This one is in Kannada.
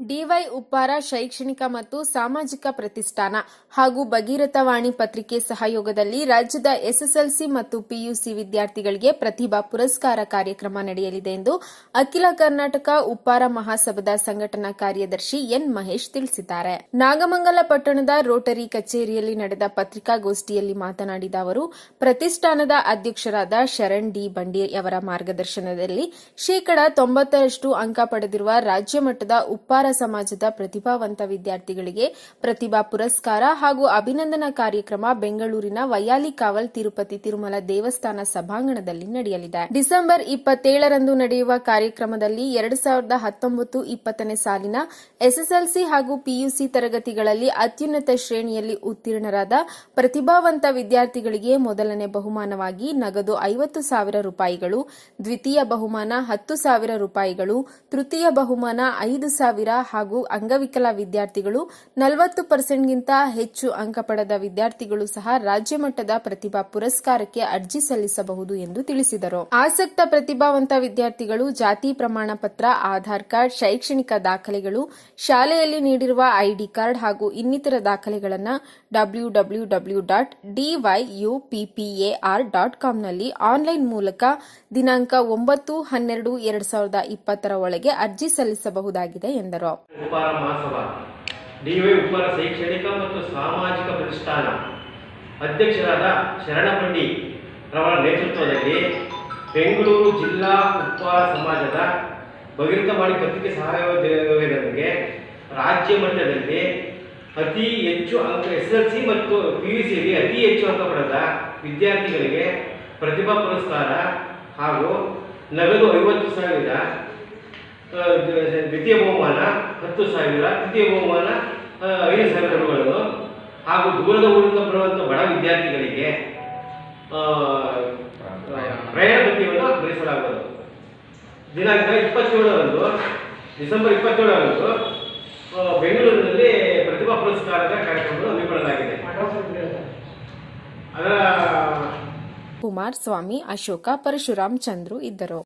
ಡಿವೈ ಉಪ್ಪಾರ ಶೈಕ್ಷಣಿಕ ಮತ್ತು ಸಾಮಾಜಿಕ ಪ್ರತಿಷ್ಠಾನ ಹಾಗೂ ಭಗೀರಥವಾಣಿ ಪತ್ರಿಕೆ ಸಹಯೋಗದಲ್ಲಿ ರಾಜ್ಯದ ಎಸ್ಎಸ್ಎಲ್ಸಿ ಮತ್ತು ಪಿಯುಸಿ ವಿದ್ಯಾರ್ಥಿಗಳಿಗೆ ಪ್ರತಿಭಾ ಪುರಸ್ಕಾರ ಕಾರ್ಯಕ್ರಮ ನಡೆಯಲಿದೆ ಎಂದು ಅಖಿಲ ಕರ್ನಾಟಕ ಉಪ್ಪಾರ ಮಹಾಸಭಾದ ಸಂಘಟನಾ ಕಾರ್ಯದರ್ಶಿ ಎನ್ ಮಹೇಶ್ ತಿಳಿಸಿದ್ದಾರೆ. ನಾಗಮಂಗಲ ಪಟ್ಟಣದ ರೋಟರಿ ಕಚೇರಿಯಲ್ಲಿ ನಡೆದ ಪತ್ರಿಕಾಗೋಷ್ಠಿಯಲ್ಲಿ ಮಾತನಾಡಿದ ಅವರು, ಪ್ರತಿಷ್ಠಾನದ ಅಧ್ಯಕ್ಷರಾದ ಶರಣ್ ಡಿ. ಬಂಡಿ ಅವರ ಮಾರ್ಗದರ್ಶನದಲ್ಲಿ ಶೇಕಡಾ ತೊಂಬತ್ತರಷ್ಟು ಅಂಕ ಪಡೆದಿರುವ ರಾಜ್ಯ ಮಟ್ಟದ ಉಪ್ಪಾರ ಸಮಾಜದ ಪ್ರತಿಭಾವಂತ ವಿದ್ಯಾರ್ಥಿಗಳಿಗೆ ಪ್ರತಿಭಾ ಪುರಸ್ಕಾರ ಹಾಗೂ ಅಭಿನಂದನಾ ಕಾರ್ಯಕ್ರಮ ಬೆಂಗಳೂರಿನ ವೈಯಾಲಿ ಕಾವಲ್ ತಿರುಪತಿ ತಿರುಮಲ ದೇವಸ್ಥಾನ ಸಭಾಂಗಣದಲ್ಲಿ ನಡೆಯಲಿದೆ. ಡಿಸೆಂಬರ್ ಇಪ್ಪತ್ತೇಳರಂದು ನಡೆಯುವ ಕಾರ್ಯಕ್ರಮದಲ್ಲಿ ಎರಡು ಸಾವಿರದ ಹತ್ತೊಂಬತ್ತು ಇಪ್ಪತ್ತನೇ ಸಾಲಿನ ಎಸ್ಎಸ್ಎಲ್ಸಿ ಹಾಗೂ ಪಿಯುಸಿ ತರಗತಿಗಳಲ್ಲಿ ಅತ್ಯುನ್ನತ ಶ್ರೇಣಿಯಲ್ಲಿ ಉತ್ತೀರ್ಣರಾದ ಪ್ರತಿಭಾವಂತ ವಿದ್ಯಾರ್ಥಿಗಳಿಗೆ ಮೊದಲನೇ ಬಹುಮಾನವಾಗಿ ನಗದು ಐವತ್ತು ಸಾವಿರ ರೂಪಾಯಿಗಳು, ದ್ವಿತೀಯ ಬಹುಮಾನ ಹತ್ತು ಸಾವಿರ ರೂಪಾಯಿಗಳು, ತೃತೀಯ ಬಹುಮಾನ ಐದು ಸಾವಿರ ಹಾಗೂ ಅಂಗವಿಕಲ ವಿದ್ಯಾರ್ಥಿಗಳು ನಲವತ್ತು ಪರ್ಸೆಂಟ್ಗಿಂತ ಹೆಚ್ಚು ಅಂಕ ಪಡೆದ ವಿದ್ಯಾರ್ಥಿಗಳು ಸಹ ರಾಜ್ಯ ಮಟ್ಟದ ಪ್ರತಿಭಾ ಪುರಸ್ಕಾರಕ್ಕೆ ಅರ್ಜಿ ಸಲ್ಲಿಸಬಹುದು ಎಂದು ತಿಳಿಸಿದರು. ಆಸಕ್ತ ಪ್ರತಿಭಾವಂತ ವಿದ್ಯಾರ್ಥಿಗಳು ಜಾತಿ ಪ್ರಮಾಣ ಪತ್ರ, ಆಧಾರ್ ಕಾರ್ಡ್, ಶೈಕ್ಷಣಿಕ ದಾಖಲೆಗಳು, ಶಾಲೆಯಲ್ಲಿ ನೀಡಿರುವ ಐಡಿ ಕಾರ್ಡ್ ಹಾಗೂ ಇನ್ನಿತರ ದಾಖಲೆಗಳನ್ನು W W W dot ಡಿವೈಯುಪಿಪಿಎಆರ್ dot ಕಾಂನಲ್ಲಿ ಆನ್ಲೈನ್ ಮೂಲಕ ದಿನಾಂಕ ಒಂಬತ್ತು ಹನ್ನೆರಡು ಎರಡು ಸಾವಿರದ ಇಪ್ಪತ್ತರ ಒಳಗೆ ಅರ್ಜಿ ಸಲ್ಲಿಸಬಹುದಾಗಿದೆ ಎಂದರು. ಉಪ್ಪಾರ ಮಹಾಸಭಾ ಡಿವೈ ಉಪ್ಪಾರ ಶೈಕ್ಷಣಿಕ ಮತ್ತು ಸಾಮಾಜಿಕ ಪ್ರತಿಷ್ಠಾನ. ಅಧ್ಯಕ್ಷರಾದ ಶರಣಬಂಡಿ ರವರ ನೇತೃತ್ವದಲ್ಲಿ ಬೆಂಗಳೂರು ಜಿಲ್ಲಾ ಉಪ್ಪಾರ ಸಮಾಜದ ಭಗೀರಥವಾಣಿ ಪತ್ರಿಕೆ ಸಹಯೋಗದೊಂದಿಗೆ ರಾಜ್ಯ ಮಟ್ಟದಲ್ಲಿ ಅತಿ ಹೆಚ್ಚು ಅಂಕ, ಎಸ್ ಎಲ್ ಸಿ ಮತ್ತು ಪಿ ಯು ಸಿಯಲ್ಲಿ ಅತಿ ಹೆಚ್ಚು ಅಂಕ ಪಡೆದ ವಿದ್ಯಾರ್ಥಿಗಳಿಗೆ ಪ್ರತಿಭಾ ಪುರಸ್ಕಾರ ಹಾಗೂ ನಗದು ಐವತ್ತು ಸಾವಿರ ದ್ವಿತೀಯ ಬಹುಮಾನ, ಹತ್ತು ಸಾವಿರ, ತೃತೀಯ ಬಹುಮಾನ ಐದು ಸಾವಿರ ರೂಪಾಯಿಗಳು ಹಾಗೂ ದೂರದ ಊರಿಂದ ಬರುವಂಥ ಬಡ ವಿದ್ಯಾರ್ಥಿಗಳಿಗೆ ಪ್ರಯಾಣ ಭತ್ಯೆಯನ್ನು ಭರಿಸಲಾಗುವುದು ದಿನಾಂಕ ಇಪ್ಪತ್ತೇಳರಂದು, ಡಿಸೆಂಬರ್ ಇಪ್ಪತ್ತೇಳರಂದು ಬೆಂಗಳೂರಿನಲ್ಲಿ ಪ್ರತಿಭಾ ಪುರಸ್ಕಾರದ ಕಾರ್ಯಕ್ರಮವನ್ನು ಹಮ್ಮಿಕೊಳ್ಳಲಾಗಿದೆ. ಅದರ ಕುಮಾರ್ ಸ್ವಾಮಿ ಅಶೋಕ, ಪರಶುರಾಮ್ ಚಂದ್ರು ಇದ್ದರು.